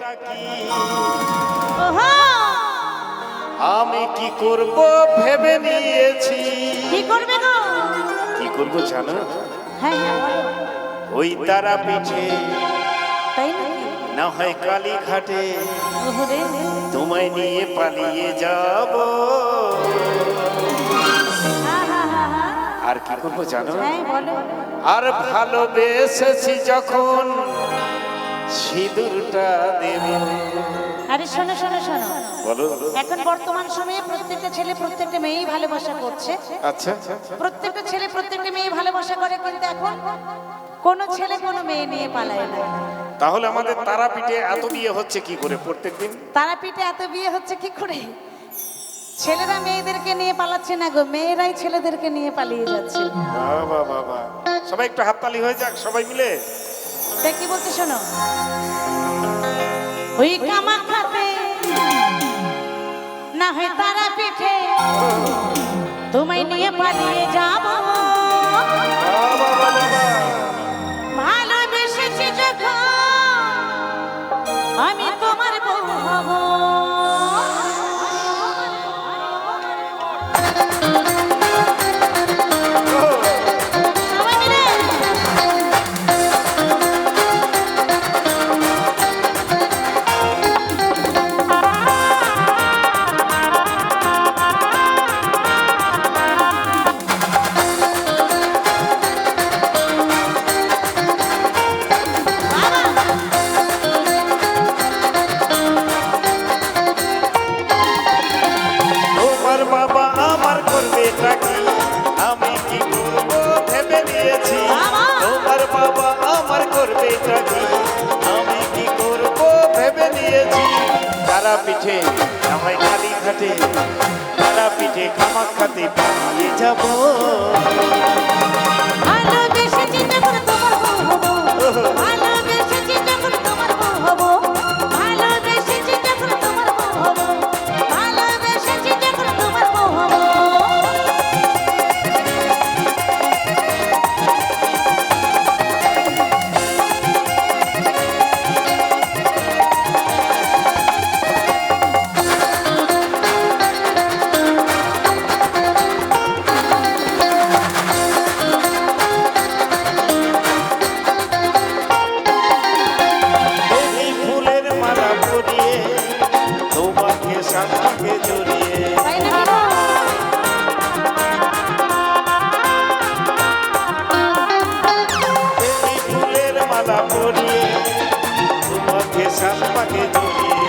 কি? আমি কি করব ভেবে নিয়েছি। কি করবে গো? কি করব জানো? হ্যাঁ হ্যাঁ ওই তারা পিঠে তাই নাকি? না হয় কালী ঘাটে তোমায় নিয়ে পালিয়ে যাব। আর কি করব জানো? হ্যাঁ বলো। আর ভালোবেসেছি যখন সিঁদুরটা দেব। আরে শোনো শোনো শোনো। বলো। এখন বর্তমান সময়ে প্রত্যেকটা ছেলে প্রত্যেকটা মেয়েই ভালোবাসা করছে। আচ্ছা। প্রত্যেকটা ছেলে প্রত্যেকটা মেয়ে ভালোবাসা করে কিন্তু এখন কোনো ছেলে কোনো মেয়ে নিয়ে পালায় না। তাহলে আমাদের তারাপীঠে এত বিয়ে হচ্ছে কি করে প্রত্যেকদিন? তারাপীঠে এত বিয়ে হচ্ছে কি করে? ছেলেরা মেয়েদেরকে নিয়ে পালাচ্ছে না গো মেয়েরাই ছেলেদেরকে নিয়ে পালিয়ে যাচ্ছে। বাবা বাবা সবাই একটু হাততালি হয়ে যাক সবাই মিলে। কি বলছে শোনো? ওই কামাখাতে না হয় তারা পিঠে তোমায় নিয়ে পালিয়ে যাব। বাবা! তোমার বাবা আমার করবে টাকি আমি কি করব ভেবে নিয়েছি। তারা পিঠে আমায় খালি ঘাটে তারা পিঠে খামাক খাতে পালিয়ে যাব। মালা পরিয়ে তোমাকে সাথে জড়িয়ে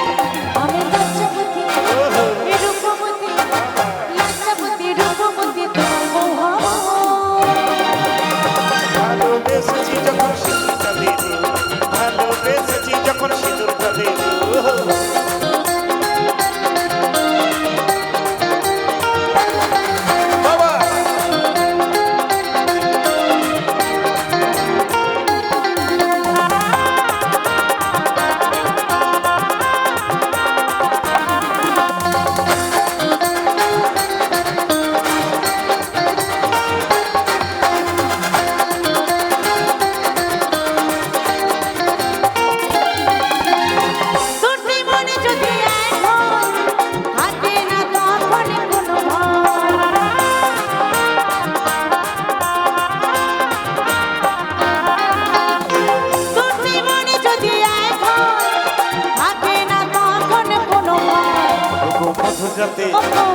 ওগো,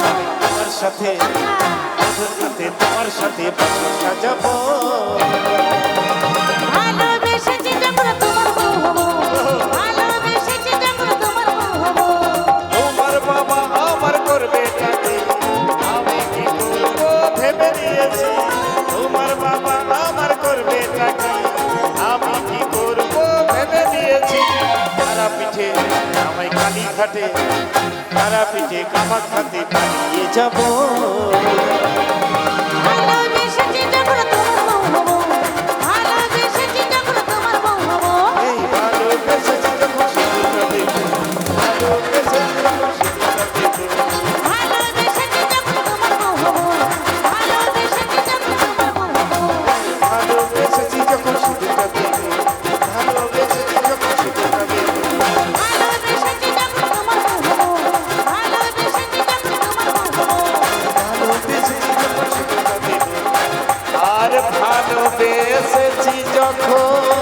তোমার সাথে তোমার সাথে বছর সাজাবো। ঘাটে তারা পিঠে কাপা খাতে পালিয়ে যাব। ভালোবেসেছি যখন